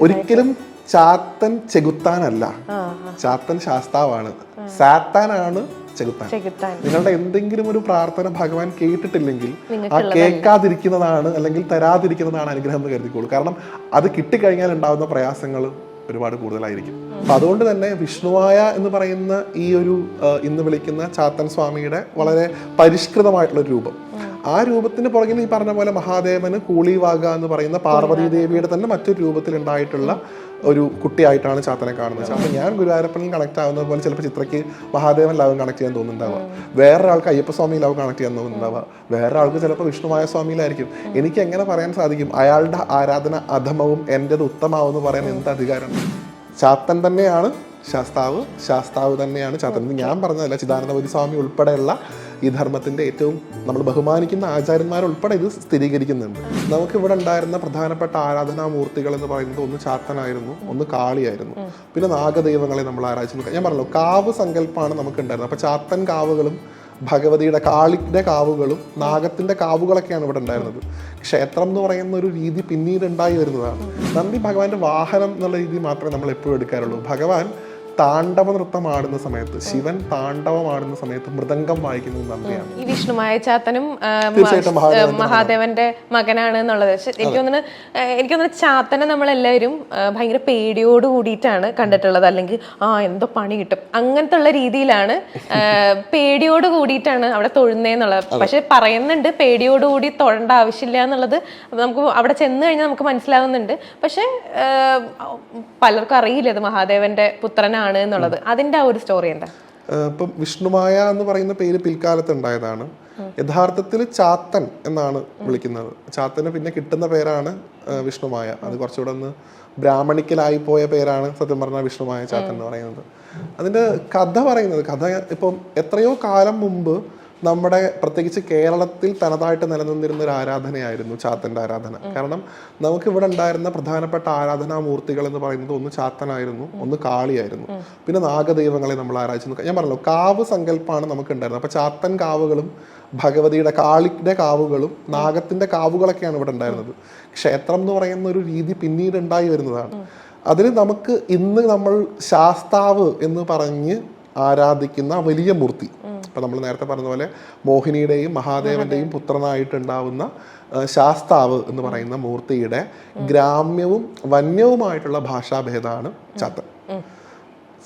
ഒരിക്കലും ചാത്തൻ ചെകുത്താനല്ല. ചാത്തൻ ശാസ്താവാണ്. സാത്താനാണ് ചെകുത്താൻ. നിങ്ങളുടെ എന്തെങ്കിലും ഒരു പ്രാർത്ഥന ഭഗവാൻ കേട്ടിട്ടില്ലെങ്കിൽ ആ കേൾക്കാതിരിക്കുന്നതാണ് അല്ലെങ്കിൽ തരാതിരിക്കുന്നതാണ് അനുഗ്രഹം എന്ന് കരുതിക്കോളൂ. കാരണം അത് കിട്ടിക്കഴിഞ്ഞാൽ ഉണ്ടാകുന്ന പ്രയാസങ്ങൾ ഒരുപാട് കൂടുതലായിരിക്കും. അപ്പൊ അതുകൊണ്ട് തന്നെ വിഷ്ണുവായ എന്ന് പറയുന്ന ഈ ഒരു ഇന്ന് വിളിക്കുന്ന ചാത്തൻ സ്വാമിയുടെ വളരെ പരിഷ്കൃതമായിട്ടുള്ള രൂപം. ആ രൂപത്തിന് പുറകിൽ ഈ പറഞ്ഞ പോലെ മഹാദേവന് കൂളിവാക എന്ന് പറയുന്ന പാർവതി ദേവിയുടെ തന്നെ മറ്റൊരു രൂപത്തിൽ ഉണ്ടായിട്ടുള്ള ഒരു കുട്ടിയായിട്ടാണ് ചാത്തനെ കാണുന്നത്. അപ്പൊ ഞാൻ ഗുരുവായൂരപ്പനും കണക്ട് ആവുന്നത് പോലെ ചിലപ്പോൾ ചിത്രയ്ക്ക് മഹാദേവൻ ലവ് കണക്ട് ചെയ്യാൻ തോന്നുന്നുണ്ടാവുക വേറൊരാൾക്ക് അയ്യപ്പസ്വാമി ലവ് കണക്ട് ചെയ്യാൻ തോന്നുന്നുണ്ടാവുക വേറൊരാൾക്ക് ചിലപ്പോൾ വിഷ്ണുമായ സ്വാമിയിലായിരിക്കും. എനിക്ക് എങ്ങനെ പറയാൻ സാധിക്കും? അയാളുടെ ആരാധന അധമവും എന്റെത് ഉത്തമാവും എന്ന് പറയാൻ എന്ത് അധികാരം? ചാത്തൻ തന്നെയാണ് ശാസ്താവ്. ശാസ്താവ് തന്നെയാണ് ചാത്തൻ. ഞാൻ പറഞ്ഞതല്ല ചിദാനന്ദപുരി സ്വാമി ഉൾപ്പെടെയുള്ള ഈ ധർമ്മത്തിന്റെ ഏറ്റവും നമ്മൾ ബഹുമാനിക്കുന്ന ആചാര്യന്മാരുൾപ്പെടെ ഇത് സ്ഥിരീകരിക്കുന്നുണ്ട്. നമുക്കിവിടെ ഉണ്ടായിരുന്ന പ്രധാനപ്പെട്ട ആരാധനാമൂർത്തികൾ എന്ന് പറയുന്നത് ഒന്ന് ചാത്തനായിരുന്നു ഒന്ന് കാളിയായിരുന്നു. പിന്നെ നാഗദൈവങ്ങളെ നമ്മൾ ആരാധിച്ചു. ഞാൻ പറഞ്ഞല്ലോ കാവ് സങ്കല്പമാണ് നമുക്ക് ഉണ്ടായിരുന്നത് അപ്പൊ ചാത്തൻ കാവുകളും ഭഗവതിയുടെ കാളിയുടെ കാവുകളും നാഗത്തിന്റെ കാവുകളൊക്കെയാണ് ഇവിടെ ഉണ്ടായിരുന്നത്. ക്ഷേത്രം എന്ന് പറയുന്ന ഒരു രീതി പിന്നീട് ഉണ്ടായി വരുന്നതാണ്. നന്ദി ഭഗവാന്റെ വാഹനം എന്നുള്ള രീതി മാത്രമേ നമ്മൾ എപ്പോഴും എടുക്കാറുള്ളൂ. ഭഗവാൻ താണ്ഡവ നൃത്തം ആടുന്ന സമയത്ത് ശിവൻ താണ്ഡവം ആടുന്ന സമയത്ത് മൃദംഗം വായിക്കുന്നത് നന്ദിയാണ്. ഈ വിഷ്ണുമായ ചാത്തനും മഹാദേവന്റെ മകനാണ് എന്നുള്ളത്. എനിക്ക് തോന്നുന്നു എനിക്ക് തോന്നുന്നു ചാത്തനെ നമ്മളെല്ലാവരും ഭയങ്കര പേടിയോട് കൂടിയിട്ടാണ് കണ്ടിട്ടുള്ളത്. അല്ലെങ്കിൽ ആ എന്തോ പണി കിട്ടും. അങ്ങനത്തെ ഉള്ള രീതിയിലാണ് പേടിയോട് കൂടിയിട്ടാണ് അവിടെ തൊഴുന്നേന്നുള്ളത്. പക്ഷെ പറയുന്നുണ്ട് പേടിയോട് കൂടി തൊഴേണ്ട ആവശ്യമില്ല എന്നുള്ളത് നമുക്ക് അവിടെ ചെന്ന് കഴിഞ്ഞാൽ നമുക്ക് മനസ്സിലാവുന്നുണ്ട്. പക്ഷെ പലർക്കും അറിയില്ല ഇത് മഹാദേവന്റെ പുത്രനാണ് എന്നുള്ളത്. അതിന്റെ ആ ഒരു സ്റ്റോറി എന്താ? ഇപ്പം വിഷ്ണുമായ എന്ന് പറയുന്ന പേര് പിൽക്കാലത്ത് ഉണ്ടായതാണ്. യഥാർത്ഥത്തിൽ ചാത്തൻ എന്നാണ് വിളിക്കുന്നത്. ചാത്തന് പിന്നെ കിട്ടുന്ന പേരാണ് വിഷ്ണുമായ. അത് കുറച്ചുകൂടെ ഒന്ന് ബ്രാഹ്മണിക്കലായി പോയ പേരാണ് സത്യം പറഞ്ഞാൽ വിഷ്ണുമായ ചാത്തൻ എന്ന് പറയുന്നത്. അതിന്റെ കഥ പറയുന്നത് കഥ ഇപ്പം എത്രയോ കാലം മുമ്പ് നമ്മുടെ പ്രത്യേകിച്ച് കേരളത്തിൽ തനതായിട്ട് നിലനിന്നിരുന്ന ഒരു ആരാധനയായിരുന്നു ചാത്തന്റെ ആരാധന. കാരണം നമുക്ക് ഇവിടെ ഉണ്ടായിരുന്ന പ്രധാനപ്പെട്ട ആരാധനാമൂർത്തികൾ എന്ന് പറയുന്നത് ഒന്ന് ചാത്തനായിരുന്നു ഒന്ന് കാളിയായിരുന്നു. പിന്നെ നാഗദൈവങ്ങളെ നമ്മൾ ആരാധിച്ചു ഞാൻ പറഞ്ഞല്ലോ കാവ് സങ്കല്പമാണ് നമുക്ക് ഉണ്ടായിരുന്നത് അപ്പൊ ചാത്തൻ കാവുകളും ഭഗവതിയുടെ കാളിയുടെ കാവുകളും നാഗത്തിന്റെ കാവുകളൊക്കെയാണ് ഇവിടെ ഉണ്ടായിരുന്നത്. ക്ഷേത്രം എന്ന് പറയുന്ന ഒരു രീതി പിന്നീട് ഉണ്ടായി വരുന്നതാണ്. അതിന് നമുക്ക് ഇന്ന് നമ്മൾ ശാസ്താവ് എന്ന് പറഞ്ഞ് ആരാധിക്കുന്ന വലിയ മൂർത്തി. ഇപ്പൊ നമ്മൾ നേരത്തെ പറഞ്ഞ പോലെ മോഹിനിയുടെയും മഹാദേവന്റെയും പുത്രനായിട്ടുണ്ടാവുന്ന ശാസ്താവ് എന്ന് പറയുന്ന മൂർത്തിയുടെ ഗ്രാമ്യവും വന്യവുമായിട്ടുള്ള ഭാഷാഭേദമാണ് ചാത്തൻ.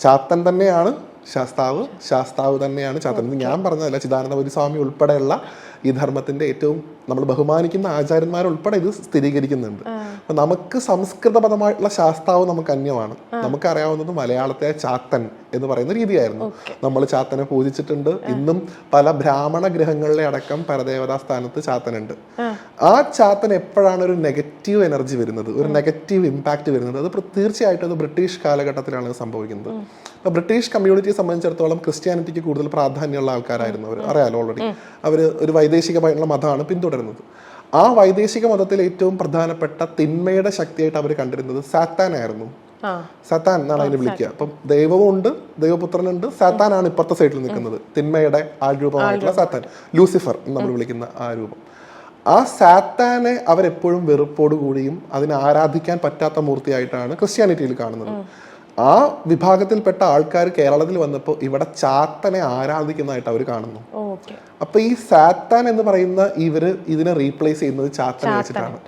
ചാത്തൻ തന്നെയാണ് ശാസ്താവ് ശാസ്താവ് തന്നെയാണ് ചാത്തൻ. ഞാൻ പറഞ്ഞതല്ല ചിദാനന്ദപുരി സ്വാമി ഉൾപ്പെടെയുള്ള ഈ ധർമ്മത്തിന്റെ ഏറ്റവും നമ്മൾ ബഹുമാനിക്കുന്ന ആചാര്യന്മാർ ഉൾപ്പെടെ ഇത് സ്ഥിരീകരിക്കുന്നുണ്ട്. അപ്പൊ നമുക്ക് സംസ്കൃതപദമായിട്ടുള്ള ശാസ്താവ് നമുക്ക് അന്യമാണ്. നമുക്കറിയാവുന്നത് മലയാളത്തെ ചാത്തൻ എന്ന് പറയുന്ന രീതിയായിരുന്നു. നമ്മൾ ചാത്തനെ പൂജിച്ചിട്ടുണ്ട്. ഇന്നും പല ബ്രാഹ്മണ ഗ്രഹങ്ങളിലെ അടക്കം പരദേവതാ സ്ഥാനത്ത് ചാത്തനുണ്ട്. ആ ചാത്തൻ എപ്പോഴാണ് ഒരു നെഗറ്റീവ് എനർജി വരുന്നത്? ഒരു നെഗറ്റീവ് ഇമ്പാക്റ്റ് വരുന്നത്? അത് തീർച്ചയായിട്ടും അത് ബ്രിട്ടീഷ് കാലഘട്ടത്തിലാണ് സംഭവിക്കുന്നത്. അപ്പൊ ബ്രിട്ടീഷ് കമ്മ്യൂണിറ്റിയെ സംബന്ധിച്ചിടത്തോളം ക്രിസ്ത്യാനിറ്റിക്ക് കൂടുതൽ പ്രാധാന്യമുള്ള ആൾക്കാരായിരുന്നു അവർ അറിയാലോ ഓൾറെഡി അവർ ഒരു വൈദേശികമായിട്ടുള്ള മതമാണ് പിന്തുടരുന്നത്. ആ വൈദേശിക മതത്തിൽ ഏറ്റവും പ്രധാനപ്പെട്ട തിന്മയുടെ ശക്തിയായിട്ട് അവർ കണ്ടിരുന്നത് സാത്താനായിരുന്നു സാത്താൻ എന്നാണ് അതിനെ വിളിക്കുക. അപ്പം ദൈവവും ഉണ്ട് ദൈവപുത്രനുണ്ട് സാത്താനാണ് ഇപ്പുറത്തെ സൈഡിൽ നിൽക്കുന്നത്. തിന്മയുടെ ആ രൂപമായിട്ടുള്ള സാത്താൻ. ലൂസിഫർ എന്ന് നമ്മൾ വിളിക്കുന്ന ആ രൂപം. ആ സാത്താനെ അവരെപ്പോഴും വെറുപ്പോടുകൂടിയും അതിനെ ആരാധിക്കാൻ പറ്റാത്ത മൂർത്തിയായിട്ടാണ് ക്രിസ്ത്യാനിറ്റിയിൽ കാണുന്നത്. ആ വിഭാഗത്തിൽപ്പെട്ട ആൾക്കാർ കേരളത്തിൽ വന്നപ്പോൾ ഇവിടെ ചാത്തനെ ആരാധിക്കുന്നതായിട്ട് അവർ കാണുന്നു. അപ്പൊ ഈ സാത്താൻ എന്ന് പറയുന്ന ഇവർ ഇതിനെ റീപ്ലേസ് ചെയ്യുന്നത് ചാത്തനെ വെച്ചിട്ടാണ്.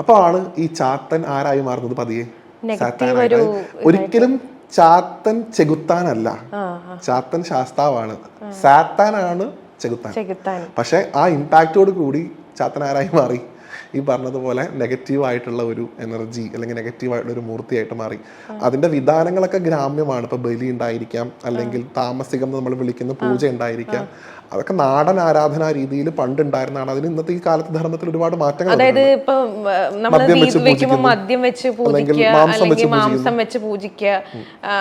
അപ്പൊ ആണ് ഈ ചാത്തൻ ആരായി മാറുന്നത് പതിയെ? ഒരിക്കലും ചാത്തൻ ചെകുത്താനല്ല. ചാത്തൻ ശാസ്താവാണ്. സാത്താനാണ് ചെകുത്താൻ. പക്ഷേ ആ ഇമ്പാക്റ്റോട് കൂടി ചാത്തനാരായി മാറി. ഈ പറഞ്ഞതുപോലെ നെഗറ്റീവ് ആയിട്ടുള്ള ഒരു എനർജി അല്ലെങ്കിൽ നെഗറ്റീവ് ആയിട്ടുള്ള ഒരു മൂർത്തിയായിട്ട് മാറി. അതിന്റെ വിധാനങ്ങളൊക്കെ ഗ്രാമ്യമാണ്. ഇപ്പോൾ ബലി ഉണ്ടായിരിക്കാം അല്ലെങ്കിൽ താമസികം നമ്മൾ വിളിക്കുന്ന പൂജ ഉണ്ടായിരിക്കാം. അതൊക്കെ നാടൻ ആരാധനാ രീതിയിൽ പണ്ടുണ്ടായിരുന്നതാണ്. അതിന് ഇന്നത്തെ ഈ കാലത്ത് ധർമ്മത്തിൽ ഒരുപാട് മാറ്റങ്ങൾ മദ്യം വെച്ച് പൂജിക്കുന്നു. മദ്യം വെച്ച് പൂജിക്കുക മാംസം വെച്ച് പൂജിക്കുക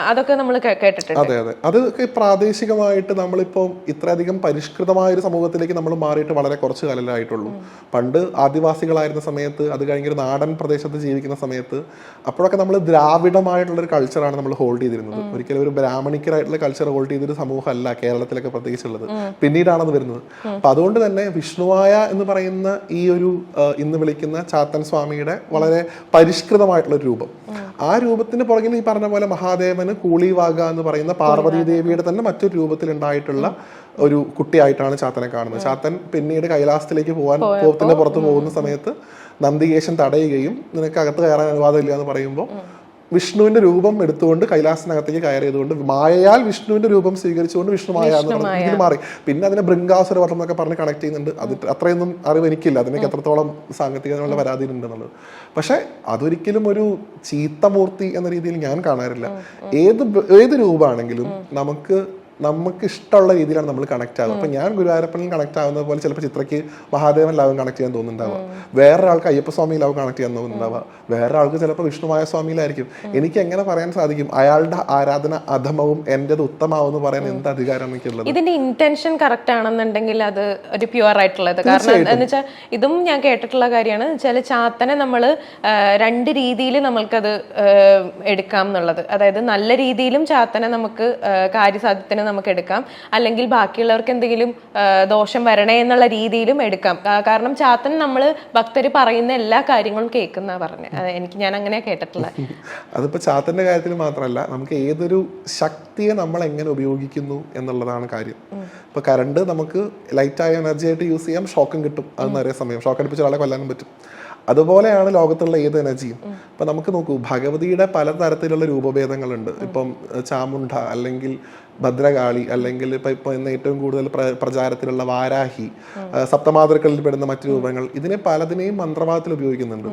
അതൊക്കെ നമ്മൾ കേട്ടിട്ടുണ്ട്. അതെ അതെ. അതൊക്കെ പ്രാദേശികമായിട്ട് നമ്മളിപ്പോൾ ഇത്രയധികം പരിഷ്കൃതമായ ഒരു സമൂഹത്തിലേക്ക് നമ്മൾ മാറിയിട്ട് വളരെ കുറച്ച് കാലമായിട്ടുള്ളൂ പണ്ട് ആദിവാസികളായിരുന്ന സമയത്ത് അത് കഴിഞ്ഞൊരു നാടൻ പ്രദേശത്ത് ജീവിക്കുന്ന സമയത്ത് അപ്പോഴൊക്കെ നമ്മൾ ദ്രാവിഡമായിട്ടുള്ള ഒരു കൾച്ചറാണ് നമ്മൾ ഹോൾഡ് ചെയ്തിരുന്നത്. ഒരിക്കലും ഒരു ബ്രാഹ്മണിക്കരായിട്ടുള്ള കൾച്ചർ ഹോൾഡ് ചെയ്തൊരു സമൂഹമല്ല കേരളത്തിലൊക്കെ പ്രത്യേകിച്ചുള്ളത്. പിന്നീടാണത് വരുന്നത്. അപ്പൊ അതുകൊണ്ട് തന്നെ വിഷ്ണുവായ എന്ന് പറയുന്ന ഈ ഒരു ഇന്ന് വിളിക്കുന്ന ചാത്തൻ സ്വാമിയുടെ വളരെ പരിഷ്കൃതമായിട്ടുള്ള ഒരു രൂപം ആ രൂപത്തിന് പുറകിൽ ഈ പറഞ്ഞ പോലെ മഹാദേവന് കൂളിവാക എന്ന് പറയുന്ന പാർവതി ദേവിയുടെ തന്നെ മറ്റൊരു രൂപത്തിൽ ഉണ്ടായിട്ടുള്ള ഒരു കുട്ടിയായിട്ടാണ് ചാത്തനെ കാണുന്നത്. ചാത്തൻ പിന്നീട് കൈലാസത്തിലേക്ക് പോകാൻ കോപത്തിന്റെ പുറത്ത് പോകുന്ന സമയത്ത് നന്ദികേശൻ തടയുകയും നിനക്ക് അകത്ത് കയറാൻ അനുവാദമില്ല എന്ന് പറയുമ്പോൾ വിഷ്ണുവിന്റെ രൂപം എടുത്തുകൊണ്ട് കൈലാസനകത്തേക്ക് കയറിയതുകൊണ്ട് മായയാൽ വിഷ്ണുവിന്റെ രൂപം സ്വീകരിച്ചുകൊണ്ട് വിഷ്ണു മായ എന്ന് പറഞ്ഞു ഇതിന് മാറി. പിന്നെ അതിനെ ബൃങ്കാസുര വട്ടം എന്നൊക്കെ പറഞ്ഞ് കണക്ട് ചെയ്യുന്നുണ്ട്. അത് അത്രയൊന്നും അറിവ് എനിക്കില്ല. അതിനൊക്കെ എത്രത്തോളം സാങ്കേതികതയുള്ള പരാതി ഉണ്ടെന്നുള്ളത് പക്ഷെ അതൊരിക്കലും ഒരു ചീത്തമൂർത്തി എന്ന രീതിയിൽ ഞാൻ കാണാറില്ല. ഏത് ഏത് രൂപമാണെങ്കിലും നമുക്ക് നമുക്ക് ഇഷ്ടമുള്ള രീതിയിലാണ് നമ്മൾ കണക്ട് ആകുന്നത് അപ്പൊ ഞാൻ ഗുരുവായൂരപ്പനിൽ കണക്ട് ആവുന്നത് പോലെ ചിലപ്പോൾ ചിത്രയ്ക്ക് മഹാദേവൻ ലാവും കണക്ട് ചെയ്യാൻ തോന്നുന്നുണ്ടാവുക വേറെ ആൾക്ക് അയ്യപ്പസ്വാമി ലാവും കണക്ട് ചെയ്യാൻ തോന്നുന്നുണ്ടാവുക വേറെ ആൾക്ക് ചിലപ്പോൾ വിഷ്ണുമായ സ്വാമിയിലായിരിക്കും എനിക്ക് എങ്ങനെ പറയാൻ സാധിക്കും? അയാളുടെ ആരാധന അധമവും എന്റെത് ഉത്തമാവും എന്ന് പറയാൻ എന്ത് അധികാരം എനിക്കുള്ളത്? ഇതിന്റെ ഇന്റൻഷൻ കറക്റ്റ് ആണെന്നുണ്ടെങ്കിൽ അത് ഒരു പ്യുവർ ആയിട്ടുള്ളത്. കാരണം എന്ന് വെച്ചാൽ ഇതും ഞാൻ കേട്ടിട്ടുള്ള കാര്യമാണ്. ചില ചാത്തനെ നമ്മൾ രണ്ട് രീതിയിൽ നമ്മൾക്കത് എടുക്കാം എന്നുള്ളത്. അതായത് നല്ല രീതിയിലും ചാത്തനെ നമുക്ക് കാര്യസാധ്യത്തിന് നമുക്ക് എടുക്കാം അല്ലെങ്കിൽ ബാക്കിയുള്ളവർക്ക് എന്തെങ്കിലും ദോഷം വരണേ എന്നുള്ള രീതിയിലും എടുക്കാം. കാരണം ചാത്തൻ നമ്മൾ ഭക്തർ പറയുന്ന എല്ലാ കാര്യങ്ങളും കേൾക്കുന്ന പറഞ്ഞത് എനിക്ക് ഞാൻ അങ്ങനെ കേട്ടിട്ടുള്ളത് അതിപ്പോ ചാത്തന്റെ കാര്യത്തിൽ മാത്രമല്ല നമുക്ക് ഏതൊരു ശക്തിയെ നമ്മൾ എങ്ങനെ ഉപയോഗിക്കുന്നു എന്നുള്ളതാണ് കാര്യം. ഇപ്പൊ കറണ്ട് നമുക്ക് ലൈറ്റായ എനർജി ആയിട്ട് യൂസ് ചെയ്യാം ഷോക്കും കിട്ടും. അത് നിറയെ സമയം. ഷോക്ക് അടിപ്പിച്ച ഒരാളെ കൊല്ലാനും പറ്റും. അതുപോലെയാണ് ലോകത്തുള്ള ഏത് എനർജിയും. അപ്പം നമുക്ക് നോക്കൂ ഭഗവതിയുടെ പലതരത്തിലുള്ള രൂപഭേദങ്ങളുണ്ട്. ഇപ്പം ചാമുണ്ട അല്ലെങ്കിൽ ഭദ്രകാളി അല്ലെങ്കിൽ ഇപ്പൊ ഇപ്പൊ ഇന്ന് ഏറ്റവും കൂടുതൽ പ്ര- പ്രചാരത്തിലുള്ള വാരാഹി സപ്തമാതൃക്കളിൽ പെടുന്ന മറ്റു രൂപങ്ങൾ ഇതിനെ പലതിനെയും മന്ത്രവാദത്തിൽ ഉപയോഗിക്കുന്നുണ്ട്.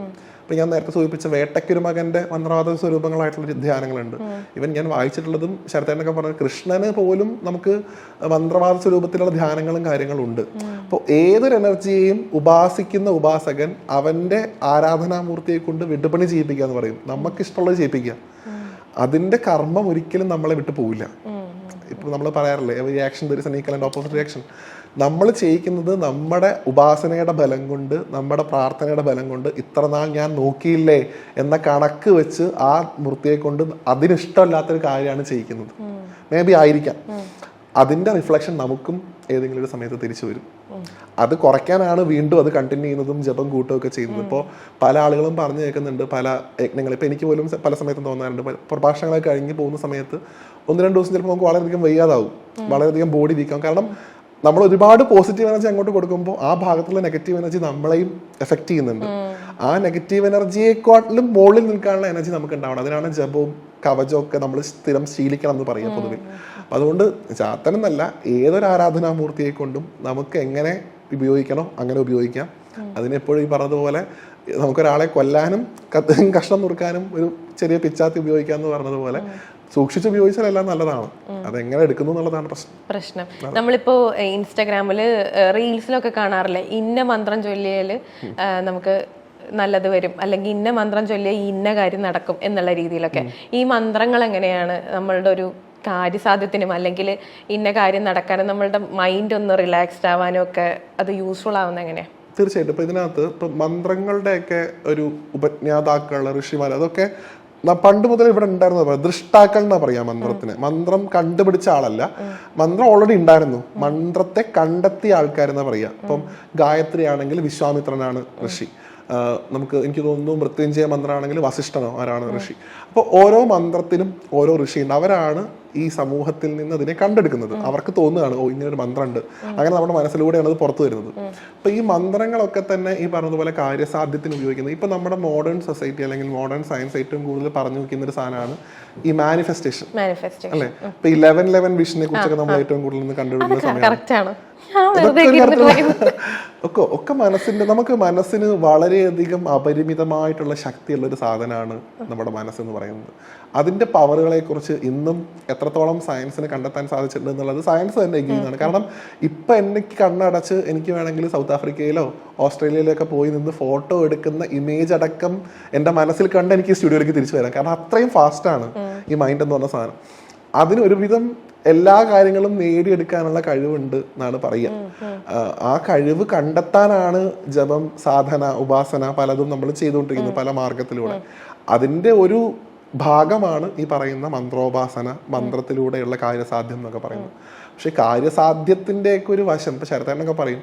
ഇപ്പൊ ഞാൻ നേരത്തെ സൂചിപ്പിച്ച വേട്ടയ്ക്കൊരു മകന്റെ മന്ത്രവാദ സ്വരൂപങ്ങളായിട്ടുള്ള ധ്യാനങ്ങളുണ്ട്. ഇവൻ ഞാൻ വായിച്ചിട്ടുള്ളതും ശരത്തേനൊക്കെ പറഞ്ഞ കൃഷ്ണന് പോലും നമുക്ക് മന്ത്രവാദ സ്വരൂപത്തിലുള്ള ധ്യാനങ്ങളും കാര്യങ്ങളും ഉണ്ട്. അപ്പോൾ ഏതൊരു എനർജിയെയും ഉപാസിക്കുന്ന ഉപാസകൻ അവന്റെ ആരാധനാമൂർത്തിയെ കൊണ്ട് വിടുപണി ചെയ്യിപ്പിക്കുക എന്ന് പറയും. നമുക്ക് ഇഷ്ടമുള്ളത് ചെയ്യിപ്പിക്കുക. അതിന്റെ കർമ്മം ഒരിക്കലും നമ്മളെ വിട്ടു പോവില്ല. ഇപ്പൊ നമ്മൾ പറയാറില്ലേ reaction there is an equal and opposite reaction നമ്മൾ ചെയ്യിക്കുന്നത് നമ്മുടെ ഉപാസനയുടെ ബലം കൊണ്ട് നമ്മുടെ പ്രാർത്ഥനയുടെ ബലം കൊണ്ട് ഇത്ര നാൾ ഞാൻ നോക്കിയില്ലേ എന്ന കണക്ക് വെച്ച് ആ മൂർത്തിയെ കൊണ്ട് അതിനിഷ്ടമല്ലാത്തൊരു കാര്യമാണ് ചെയ്യിക്കുന്നത്. മേ ബി ആയിരിക്കാം. അതിന്റെ റിഫ്ലക്ഷൻ നമുക്കും ഏതെങ്കിലും ഒരു സമയത്ത് തിരിച്ചു വരും. അത് കുറയ്ക്കാനാണ് വീണ്ടും അത് കണ്ടിന്യൂ ചെയ്യുന്നതും ജപം കൂട്ടുകയൊക്കെ ഒക്കെ ചെയ്യുന്നത്. ഇപ്പോൾ പല ആളുകളും പറഞ്ഞു കേൾക്കുന്നുണ്ട് പല യജ്ഞങ്ങൾ. ഇപ്പം എനിക്ക് പോലും പല സമയത്തും തോന്നാറുണ്ട്. പ്രഭാഷണങ്ങളൊക്കെ കഴിഞ്ഞ് പോകുന്ന സമയത്ത് ഒന്ന് രണ്ട് ദിവസം ചിലപ്പോൾ നമുക്ക് വളരെയധികം വയ്യാതാവും. വളരെയധികം ബോഡി വീക്കാവും കാരണം നമ്മൾ ഒരുപാട് പോസിറ്റീവ് എനർജി അങ്ങോട്ട് കൊടുക്കുമ്പോൾ ആ ഭാഗത്തുള്ള നെഗറ്റീവ് എനർജി നമ്മളെയും എഫക്ട് ചെയ്യുന്നുണ്ട്. ആ നെഗറ്റീവ് എനർജിയെക്കാട്ടിലും മുകളിൽ നിൽക്കാനുള്ള എനർജി നമുക്ക് ഉണ്ടാവണം അതിനാണ് ജപവും കവചവും ഒക്കെ നമ്മൾ സ്ഥിരം ശീലിക്കണം എന്ന് പറയാം പൊതുവിൽ. അതുകൊണ്ട് ചാത്തനെന്നല്ല ഏതൊരു ആരാധനാമൂർത്തിയെ കൊണ്ടും നമുക്ക് എങ്ങനെ ഉപയോഗിക്കണോ അങ്ങനെ ഉപയോഗിക്കാം. അതിനെപ്പോഴും ഈ പറഞ്ഞതുപോലെ നമുക്കൊരാളെ കൊല്ലാനും കഷ്ണം നുറുക്കാനും ഒരു ചെറിയ പിച്ചാത്തി ഉപയോഗിക്കാം എന്ന് പറഞ്ഞതുപോലെ സൂക്ഷിച്ച് ഉപയോഗിച്ചാൽ എല്ലാം നല്ലതാണ് അതെങ്ങനെ എടുക്കുന്നു എന്നുള്ളതാണ് പ്രശ്നം. പ്രശ്നം നമ്മളിപ്പോ ഇൻസ്റ്റാഗ്രാമിൽ റീൽസിലൊക്കെ കാണാറില്ലേ? ഇന്ന മന്ത്രം ചൊല്ലിയാൽ നമുക്ക് നല്ലത് വരും. അല്ലെങ്കിൽ ഇന്ന മന്ത്രം ചൊല്ലിയാൽ ഇന്ന കാര്യം നടക്കും എന്നുള്ള രീതിയിലൊക്കെ. ഈ മന്ത്രങ്ങൾ എങ്ങനെയാണ് നമ്മളുടെ ഒരു കാര്യസാധ്യത്തിനും അല്ലെങ്കിൽ ഇന്ന കാര്യം നടക്കാനും നമ്മളുടെ മൈൻഡ് ഒന്ന് റിലാക്സ്ഡ് ആവാനും ഒക്കെ അത് യൂസ്ഫുൾ ആവുന്ന എങ്ങനെയാണ് തീർച്ചയായിട്ടും. ഇപ്പൊ ഇതിനകത്ത് ഇപ്പൊ മന്ത്രങ്ങളുടെയൊക്കെ ഒരു ഉപജ്ഞാതാക്കൾ ഋഷിമാർ അതൊക്കെ പണ്ട് മുതൽ ഇവിടെ ഉണ്ടായിരുന്നു ദൃഷ്ടാക്കൾ എന്നാ പറയാ മന്ത്രത്തിന്. മന്ത്രം കണ്ടുപിടിച്ച ആളല്ല. മന്ത്രം ഓൾറെഡി ഉണ്ടായിരുന്നു. മന്ത്രത്തെ കണ്ടെത്തിയ ആൾക്കാരെന്നാ പറയാ. ഇപ്പം ഗായത്രി ആണെങ്കിൽ വിശ്വാമിത്രനാണ് ഋഷി. നമുക്ക് എനിക്ക് തോന്നുന്നു മൃത്യുഞ്ജയ മന്ത്രമാണെങ്കിൽ വസിഷ്ഠനോ ആരാണ് ഋഷി. അപ്പോൾ ഓരോ മന്ത്രത്തിനും ഓരോ ഋഷിയുണ്ട് അവരാണ് ഈ സമൂഹത്തിൽ നിന്ന് അതിനെ കണ്ടെടുക്കുന്നത്. അവർക്ക് തോന്നുകയാണ് ഓ ഇങ്ങനെ ഒരു മന്ത്രമുണ്ട്. അങ്ങനെ നമ്മുടെ മനസ്സിലൂടെയാണ് അത് പുറത്തു വരുന്നത്. അപ്പൊ ഈ മന്ത്രങ്ങളൊക്കെ തന്നെ ഈ പറഞ്ഞതുപോലെ കാര്യസാധ്യത്തിന് ഉപയോഗിക്കുന്നത്. ഇപ്പൊ നമ്മുടെ മോഡേൺ സൊസൈറ്റി അല്ലെങ്കിൽ മോഡേൺ സയൻസ് ഏറ്റവും കൂടുതൽ പറഞ്ഞു വെക്കുന്ന ഒരു സാധനമാണ് ഈ മാനിഫെസ്റ്റേഷൻ മാനിഫെസ്റ്റേഷൻ അല്ലെ? ഇപ്പൊ ഇലവൻ ലെവൻ വിഷനെ കുറിച്ചൊക്കെ നമ്മൾ ഏറ്റവും കൂടുതൽ ഇന്ന് കണ്ടുപിടിക്കുന്ന സമയമാണ്. ഒക്കെ ഒക്കെ മനസ്സിന്റെ നമുക്ക് മനസ്സിന് വളരെയധികം അപരിമിതമായിട്ടുള്ള ശക്തിയുള്ള ഒരു സാധനമാണ് നമ്മുടെ മനസ്സെന്ന് പറയുന്നത്. അതിന്റെ പവറുകളെക്കുറിച്ച് ഇന്നും എത്രത്തോളം സയൻസിന് കണ്ടെത്താൻ സാധിച്ചിട്ടുണ്ട് എന്നുള്ളത് സയൻസ് തന്നെ എഗ്രിയുന്നതാണ് കാരണം ഇപ്പം എനിക്ക് കണ്ണടച്ച് എനിക്ക് വേണമെങ്കിൽ സൗത്ത് ആഫ്രിക്കയിലോ ഓസ്ട്രേലിയയിലോ ഒക്കെ പോയി നിന്ന് ഫോട്ടോ എടുക്കുന്ന ഇമേജ് അടക്കം എന്റെ മനസ്സിൽ കണ്ട് എനിക്ക് സ്റ്റുഡിയോയിലേക്ക് തിരിച്ചു വരാം. കാരണം അത്രയും ഫാസ്റ്റാണ് ഈ മൈൻഡ് എന്ന് പറഞ്ഞ സാധനം. അതിന് ഒരുവിധം എല്ലാ കാര്യങ്ങളും നേടിയെടുക്കാനുള്ള കഴിവുണ്ട് എന്നാണ് പറയുക. ആ കഴിവ് കണ്ടെത്താനാണ് ജപം സാധന ഉപാസന പലതും നമ്മൾ ചെയ്തുകൊണ്ടിരിക്കുന്നത് പല മാർഗത്തിലൂടെ. അതിന്റെ ഒരു ഭാഗമാണ് ഈ പറയുന്ന മന്ത്രോപാസന മന്ത്രത്തിലൂടെയുള്ള കാര്യസാധ്യം എന്നൊക്കെ പറയുന്നത്. പക്ഷെ കാര്യസാധ്യത്തിന്റെ ഒക്കെ ഒരു വശം ഇപ്പൊ ശരത്തേനൊക്കെ പറയും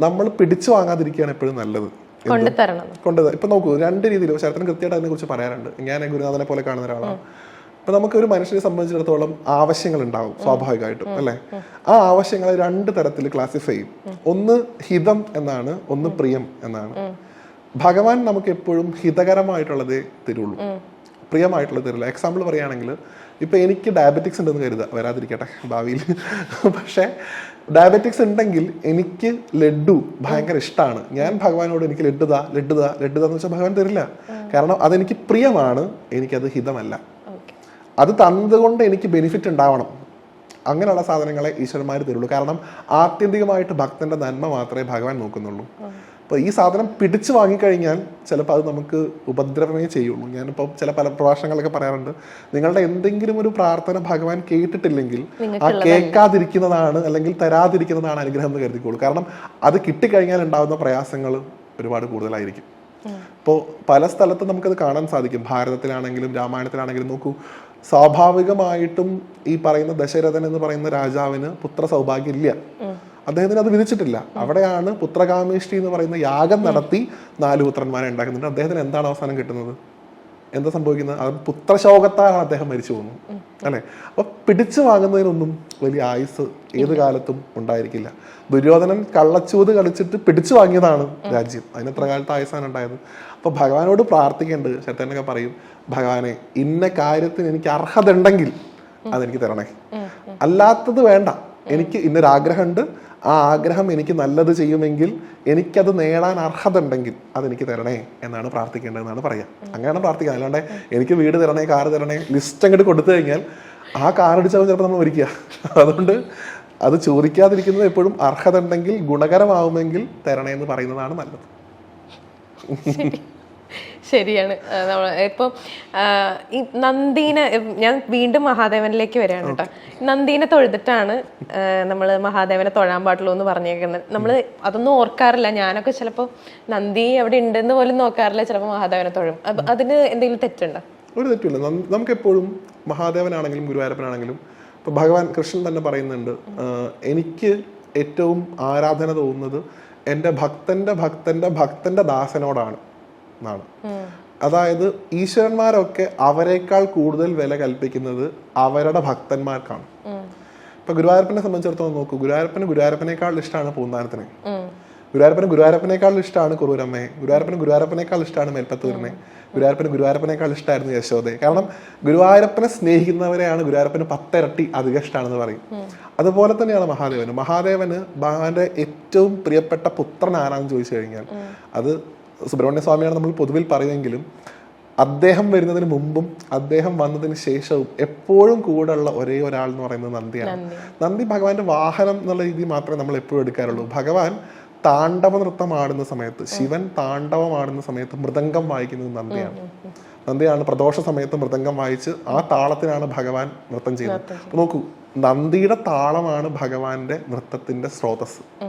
നമ്മൾ പിടിച്ചു വാങ്ങാതിരിക്കുകയാണ് എപ്പോഴും നല്ലത്. കൊണ്ടുതരണം. കൊണ്ട് ഇപ്പൊ നോക്കൂ രണ്ട് രീതിയിൽ ശരത്തിന് കൃത്യമായിട്ട് അതിനെ കുറിച്ച് പറയാറുണ്ട്. ഞാൻ ഗുരുനാഥനെ പോലെ കാണുന്ന ഒരാളാണ്. ഇപ്പൊ നമുക്ക് ഒരു മനുഷ്യനെ സംബന്ധിച്ചിടത്തോളം ആവശ്യങ്ങൾ ഉണ്ടാവും സ്വാഭാവികമായിട്ടും അല്ലെ? ആ ആവശ്യങ്ങളെ രണ്ട് തരത്തിൽ ക്ലാസിഫൈ ചെയ്യും. ഒന്ന് ഹിതം എന്നാണ് ഒന്ന് പ്രിയം എന്നാണ്. ഭഗവാൻ നമുക്ക് എപ്പോഴും ഹിതകരമായിട്ടുള്ളതേ തരുള്ളൂ. പ്രിയമായിട്ടുള്ളത് തരില്ല എക്സാമ്പിൾ പറയുകയാണെങ്കിൽ ഇപ്പോൾ എനിക്ക് ഡയബറ്റിക്സ് ഉണ്ടെന്ന് കരുതുക വരാതിരിക്കട്ടെ ഭാവിയിൽ. പക്ഷേ ഡയബറ്റിക്സ് ഉണ്ടെങ്കിൽ എനിക്ക് ലഡു ഭയങ്കര ഇഷ്ടമാണ് ഞാൻ ഭഗവാനോട് എനിക്ക് ലഡ്ഡു താ ലഡ്ഡു താ ലഡ്ഡു താന്ന് വെച്ചാൽ ഭഗവാൻ തരില്ല. കാരണം അതെനിക്ക് പ്രിയമാണ് എനിക്കത് ഹിതമല്ല. അത് തന്നതുകൊണ്ട് എനിക്ക് ബെനിഫിറ്റ് ഉണ്ടാവണം. അങ്ങനെയുള്ള സാധനങ്ങളെ ഈശ്വരന്മാർ തരുള്ളൂ. കാരണം ആത്യന്തികമായിട്ട് ഭക്തന്റെ നന്മ മാത്രമേ ഭഗവാൻ നോക്കുന്നുള്ളൂ. അപ്പോൾ ഈ സാധനം പിടിച്ചു വാങ്ങിക്കഴിഞ്ഞാൽ ചിലപ്പോൾ അത് നമുക്ക് ഉപദ്രവമേ ചെയ്യുള്ളൂ. ഞാനിപ്പോൾ ചില പല പ്രഭാഷണങ്ങളൊക്കെ പറയാറുണ്ട്. നിങ്ങളുടെ എന്തെങ്കിലും ഒരു പ്രാർത്ഥന ഭഗവാൻ കേട്ടിട്ടില്ലെങ്കിൽ ആ കേൾക്കാതിരിക്കുന്നതാണ് അല്ലെങ്കിൽ തരാതിരിക്കുന്നതാണ് അനുഗ്രഹം എന്ന് കരുതിക്കോളൂ. കാരണം അത് കിട്ടിക്കഴിഞ്ഞാൽ ഉണ്ടാകുന്ന പ്രയാസങ്ങൾ ഒരുപാട് കൂടുതലായിരിക്കും. ഇപ്പോൾ പല സ്ഥലത്തും നമുക്കത് കാണാൻ സാധിക്കും. ഭാരതത്തിലാണെങ്കിലും രാമായണത്തിലാണെങ്കിലും നോക്കൂ. സ്വാഭാവികമായിട്ടും ഈ പറയുന്ന ദശരഥൻ എന്ന് പറയുന്ന രാജാവിന് പുത്ര സൗഭാഗ്യം ഇല്ല അദ്ദേഹത്തിന് അത് വിധിച്ചിട്ടില്ല. അവിടെയാണ് പുത്രകാമേഷ്ടി എന്ന് പറയുന്ന യാഗം നടത്തി നാല് പുത്രന്മാരെ ഉണ്ടാക്കുന്നുണ്ട്. അദ്ദേഹത്തിന് എന്താണ് അവസാനം കിട്ടുന്നത്? എന്താ സംഭവിക്കുന്നത്? അത് പുത്രശോകത്താലാണ് അദ്ദേഹം മരിച്ചു പോകുന്നത്. അല്ലെ? അപ്പൊ പിടിച്ചു വാങ്ങുന്നതിനൊന്നും വലിയ ആയുസ് ഏത് കാലത്തും ഉണ്ടായിരിക്കില്ല. ദുര്യോധനൻ കള്ളച്ചൂത് കളിച്ചിട്ട് പിടിച്ചു വാങ്ങിയതാണ് രാജ്യം. അതിന് എത്ര കാലത്ത് ആയുസാണ് ഉണ്ടായത്? അപ്പൊ ഭഗവാനോട് പ്രാർത്ഥിക്കേണ്ടത് ശക്തനൊക്കെ പറയും ഭഗവാനെ ഇന്ന കാര്യത്തിന് എനിക്ക് അർഹത ഉണ്ടെങ്കിൽ അതെനിക്ക് തരണേ. അല്ലാത്തത് വേണ്ട. എനിക്ക് ഇന്നൊരാഗ്രഹമുണ്ട്. ആ ആഗ്രഹം എനിക്ക് നല്ലത് ചെയ്യുമെങ്കിൽ എനിക്കത് നേടാൻ അർഹത ഉണ്ടെങ്കിൽ അതെനിക്ക് തരണേ എന്നാണ് പ്രാർത്ഥിക്കേണ്ടതെന്നാണ് പറയാം അങ്ങനെയാണ് പ്രാർത്ഥിക്കുക. അല്ലാണ്ട് എനിക്ക് വീട് തരണേ കാർ തരണേ ലിസ്റ്റ് അങ്ങോട്ട് കൊടുത്തു കഴിഞ്ഞാൽ ആ കാർ അടിച്ചാൽ ചിലപ്പോൾ നമ്മൾ ഒരിക്കുക അതുകൊണ്ട് അത് ചോദിക്കാതിരിക്കുന്നത് എപ്പോഴും അർഹത ഉണ്ടെങ്കിൽ ഗുണകരമാവുമെങ്കിൽ തരണേ എന്ന് പറയുന്നതാണ് നല്ലത്. ശരിയാണ്. ഇപ്പം ഈ നന്ദീനെ ഞാൻ വീണ്ടും മഹാദേവനിലേക്ക് വരികയാണ് കേട്ടോ. നന്ദീനെ തൊഴുതിട്ടാണ് നമ്മൾ മഹാദേവനെ തൊഴാൻ പാടുള്ളൂ എന്ന് പറഞ്ഞേക്കുന്നത്. നമ്മൾ അതൊന്നും ഓർക്കാറില്ല. ഞാനൊക്കെ ചിലപ്പോൾ നന്ദി അവിടെ ഉണ്ടെന്ന് പോലും നോക്കാറില്ല. ചിലപ്പോൾ മഹാദേവനെ തൊഴും. അതിന് എന്തെങ്കിലും തെറ്റുണ്ടോ? ഒരു തെറ്റില്ല നമുക്കെപ്പോഴും മഹാദേവനാണെങ്കിലും ഗുരുവായൂരപ്പനാണെങ്കിലും ഇപ്പൊ ഭഗവാൻ കൃഷ്ണൻ തന്നെ പറയുന്നുണ്ട് എനിക്ക് ഏറ്റവും ആരാധന തോന്നുന്നത് എന്റെ ഭക്തന്റെ ഭക്തന്റെ ഭക്തന്റെ ദാസനോടാണ്. എന്നാണ് അതായത് ഈശ്വരന്മാരൊക്കെ അവരെക്കാൾ കൂടുതൽ വില കൽപ്പിക്കുന്നത് അവരുടെ ഭക്തന്മാർക്കാണ്. ഇപ്പൊ ഗുരുവായൂരപ്പനെ സംബന്ധിച്ചിടത്തോളം നോക്കൂ. ഗുരുവായൂരപ്പന് ഗുരുവായൂരപ്പനേക്കാൾ ഇഷ്ടമാണ് പൂന്താനത്തിനെ. ഗുരുവായൂരപ്പന് ഗുരുവായൂരപ്പനേക്കാൾ ഇഷ്ടമാണ് കുറൂരമ്മയെ. ഗുരുവായൂരപ്പന് ഗുരുവായൂരപ്പനേക്കാൾ ഇഷ്ടമാണ് മേൽപ്പത്തൂരിനെ. ഗുരുവായൂരപ്പന് ഗുരുവായൂരപ്പനേക്കാൾ ഇഷ്ടമായിരുന്നു യശോദയെ. കാരണം ഗുരുവായൂരപ്പനെ സ്നേഹിക്കുന്നവരെയാണ് ഗുരുവായൂരപ്പന് പത്തിരട്ടി അധികം ഇഷ്ടമാണെന്ന് പറയും. അതുപോലെ തന്നെയാണ് മഹാദേവന്. മഹാദേവന് ഭഗവാന്റെ ഏറ്റവും പ്രിയപ്പെട്ട പുത്രൻ ആരാന്ന് ചോദിച്ചു കഴിഞ്ഞാൽ അത് സുബ്രഹ്മണ്യ സ്വാമിയാണ് നമ്മൾ പൊതുവിൽ പറയുമെങ്കിലും അദ്ദേഹം വരുന്നതിന് മുമ്പും അദ്ദേഹം വന്നതിന് ശേഷവും എപ്പോഴും കൂടെ ഉള്ള ഒരേ ഒരാൾ എന്ന് പറയുന്നത് നന്ദിയാണ്. നന്ദി. ഭഗവാന്റെ വാഹനം എന്നുള്ള രീതി മാത്രമേ നമ്മൾ എപ്പോഴും എടുക്കാറുള്ളൂ. ഭഗവാൻ താണ്ഡവ നൃത്തം ആടുന്ന സമയത്ത് ശിവൻ താണ്ഡവം ആടുന്ന സമയത്ത് മൃദംഗം വായിക്കുന്നത് നന്ദിയാണ്. നന്ദിയാണ് പ്രദോഷ സമയത്ത് മൃദംഗം വായിച്ച് ആ താളത്തിനാണ് ഭഗവാൻ നൃത്തം ചെയ്യുന്നത്. നോക്കൂ നന്ദിയുടെ താളമാണ് ഭഗവാന്റെ നൃത്തത്തിന്റെ സ്രോതസ്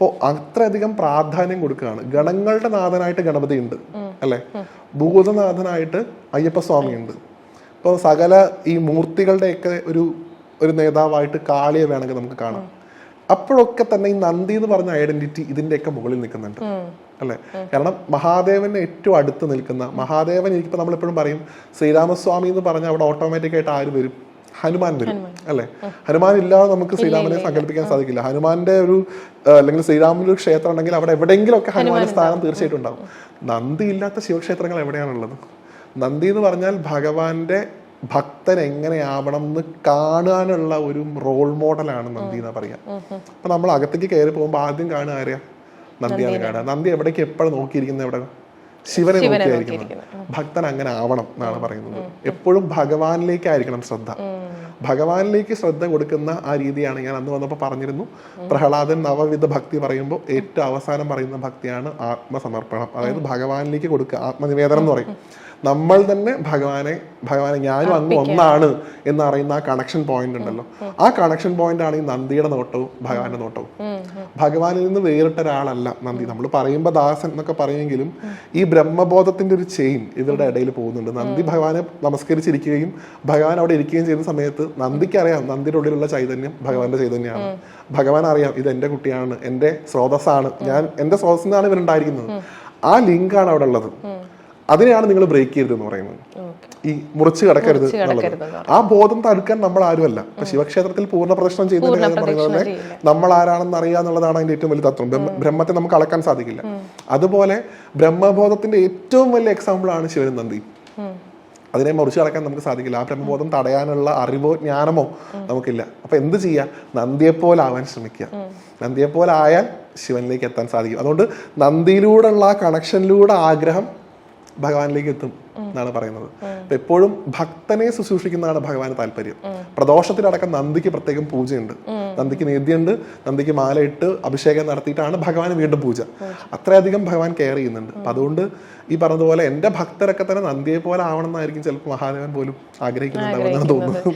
അപ്പോൾ അത്രയധികം പ്രാധാന്യം കൊടുക്കുകയാണ്. ഗണങ്ങളുടെ നാഥനായിട്ട് ഗണപതി ഉണ്ട് അല്ലെ? ഭൂതനാഥനായിട്ട് അയ്യപ്പസ്വാമി ഉണ്ട് ഇപ്പോൾ സകല ഈ മൂർത്തികളുടെയൊക്കെ ഒരു ഒരു നേതാവായിട്ട് കാളിയെ വേണമെങ്കിൽ നമുക്ക് കാണാം. അപ്പോഴൊക്കെ തന്നെ ഈ നന്ദി എന്ന് പറഞ്ഞ ഐഡന്റിറ്റി ഇതിന്റെയൊക്കെ മുകളിൽ നിൽക്കുന്നുണ്ട് അല്ലെ? കാരണം മഹാദേവന് ഏറ്റവും അടുത്ത് നിൽക്കുന്ന മഹാദേവൻ ഇപ്പൊ നമ്മളെപ്പോഴും പറയും ശ്രീരാമസ്വാമി എന്ന് പറഞ്ഞാൽ അവിടെ ഓട്ടോമാറ്റിക് ആയിട്ട് ആര് വരും? ഹനുമാൻ വരും അല്ലെ? ഹനുമാൻ ഇല്ലാതെ നമുക്ക് ശ്രീരാമനെ സങ്കല്പിക്കാൻ സാധിക്കില്ല. ഹനുമാന്റെ ഒരു അല്ലെങ്കിൽ ശ്രീരാമന്റെ ഒരു ക്ഷേത്രം ഉണ്ടെങ്കിൽ അവിടെ എവിടെയെങ്കിലും ഒക്കെ ഹനുമാൻ സ്ഥാനം തീർച്ചയായിട്ടും ഉണ്ടാവും നന്ദി ഇല്ലാത്ത ശിവക്ഷേത്രങ്ങൾ എവിടെയാണുള്ളത്? നന്ദി എന്ന് പറഞ്ഞാൽ ഭഗവാന്റെ ഭക്തൻ എങ്ങനെയാവണം എന്ന് കാണാനുള്ള ഒരു റോൾ മോഡലാണ് നന്ദി എന്ന് പറയാം. അപ്പൊ നമ്മൾ അകത്തേക്ക് കയറി പോകുമ്പോൾ ആദ്യം കാണുക ആരെയാ? നന്ദിയാണ് കാണുക. നന്ദി എവിടേക്ക് എപ്പോഴും നോക്കിയിരിക്കുന്നത് എവിടെ ശിവനെ നോക്കിയായിരിക്കുന്നത് ഭക്തൻ അങ്ങനെ ആവണം എന്നാണ് പറയുന്നത്. എപ്പോഴും ഭഗവാനിലേക്കായിരിക്കണം ശ്രദ്ധ. ഭഗവാനിലേക്ക് ശ്രദ്ധ കൊടുക്കുന്ന ആ രീതിയാണ് ഞാൻ അന്ന് വന്നപ്പോൾ പറഞ്ഞിരുന്നു. പ്രഹ്ലാദൻ നവവിധ ഭക്തി പറയുമ്പോൾ ഏറ്റവും അവസാനം പറയുന്ന ഭക്തിയാണ് ആത്മസമർപ്പണം. അതായത് ഭഗവാനിലേക്ക് കൊടുക്കുക ആത്മനിവേദനം എന്ന് പറയും. നമ്മൾ തന്നെ ഭഗവാനെ ഭഗവാനെ ഞാനും അങ്ങ് ഒന്നാണ് എന്ന് അറിയുന്ന ആ കണക്ഷൻ പോയിന്റ് ഉണ്ടല്ലോ. ആ കണക്ഷൻ പോയിന്റ് ആണ് ഈ നന്ദിയുടെ നോട്ടവും ഭഗവാന്റെ നോട്ടവും. ഭഗവാനിൽ നിന്ന് വേറിട്ട ഒരാളല്ല നന്ദി. നമ്മൾ പറയുമ്പോൾ ദാസൻ എന്നൊക്കെ പറയുമെങ്കിലും ഈ ബ്രഹ്മബോധത്തിന്റെ ഒരു ചെയിൻ ഇവരുടെ ഇടയിൽ പോകുന്നുണ്ട്. നന്ദി ഭഗവാനെ നമസ്കരിച്ചിരിക്കുകയും ഭഗവാൻ അവിടെ ഇരിക്കുകയും ചെയ്യുന്ന സമയത്ത് നന്ദിക്ക് അറിയാം നന്ദിയുടെ ഉള്ളിലുള്ള ചൈതന്യം ഭഗവാന്റെ ചൈതന്യമാണ്. ഭഗവാൻ അറിയാം ഇത് എന്റെ കുട്ടിയാണ് എന്റെ സ്രോതസ്സാണ്. ഞാൻ എന്റെ സ്രോതസ്സിൽ നിന്നാണ് ഇവരുണ്ടായിരിക്കുന്നത് ആ ലിങ്കാണ് അവിടെ ഉള്ളത്. അതിനെയാണ് നിങ്ങൾ ബ്രേക്ക് ചെയ്യരുത് എന്ന് പറയുന്നത്. ഈ മുറിച്ച് കിടക്കരുത് എന്നുള്ളത്. ആ ബോധം തടുക്കാൻ നമ്മൾ ആരുമല്ല. ഇപ്പൊ ശിവക്ഷേത്രത്തിൽ പൂർണ പ്രദർശനം ചെയ്യുന്ന കാര്യം പറയുന്നത് നമ്മൾ ആരാണെന്ന് അറിയുക എന്നുള്ളതാണ് അതിന്റെ ഏറ്റവും വലിയ തത്വം. ബ്രഹ്മ- ബ്രഹ്മത്തെ നമുക്ക് അളക്കാൻ സാധിക്കില്ല. അതുപോലെ ബ്രഹ്മബോധത്തിന്റെ ഏറ്റവും വലിയ എക്സാമ്പിൾ ആണ് ശിവനും നന്ദി അതിനെ മുറിച്ച് കടക്കാൻ നമുക്ക് സാധിക്കില്ല. ആ ബ്രഹ്മബോധം തടയാനുള്ള അറിവോ ജ്ഞാനമോ നമുക്കില്ല. അപ്പൊ എന്ത് ചെയ്യുക നന്ദിയെപ്പോലെ ആവാൻ ശ്രമിക്കുക. നന്ദിയെപ്പോലെ ആയാൽ ശിവനിലേക്ക് എത്താൻ സാധിക്കും. അതുകൊണ്ട് നന്ദിയിലൂടെയുള്ള ആ കണക്ഷനിലൂടെ ആഗ്രഹം ഭഗവാനിലേക്ക് എത്തും എന്നാണ് പറയുന്നത്. അപ്പൊ എപ്പോഴും ഭക്തനെ ശുശ്രൂഷിക്കുന്നതാണ് ഭഗവാന് താല്പര്യം. പ്രദോഷത്തിലടക്കം നന്ദിക്ക് പ്രത്യേകം പൂജയുണ്ട്. നന്ദിക്ക് നേദ്യുണ്ട് നന്ദിക്ക് മാലയിട്ട് അഭിഷേകം നടത്തിയിട്ടാണ് ഭഗവാൻ വീണ്ടും പൂജ. അത്രയധികം ഭഗവാൻ കെയർ ചെയ്യുന്നുണ്ട്. അപ്പൊ അതുകൊണ്ട് ഈ പറഞ്ഞതുപോലെ എന്റെ ഭക്തരൊക്കെ തന്നെ നന്ദിയെ പോലെ ആവണം എന്നായിരിക്കും ചിലപ്പോൾ മഹാദേവൻ പോലും ആഗ്രഹിക്കുന്നുണ്ടാവുമെന്നാണ് തോന്നുന്നത്.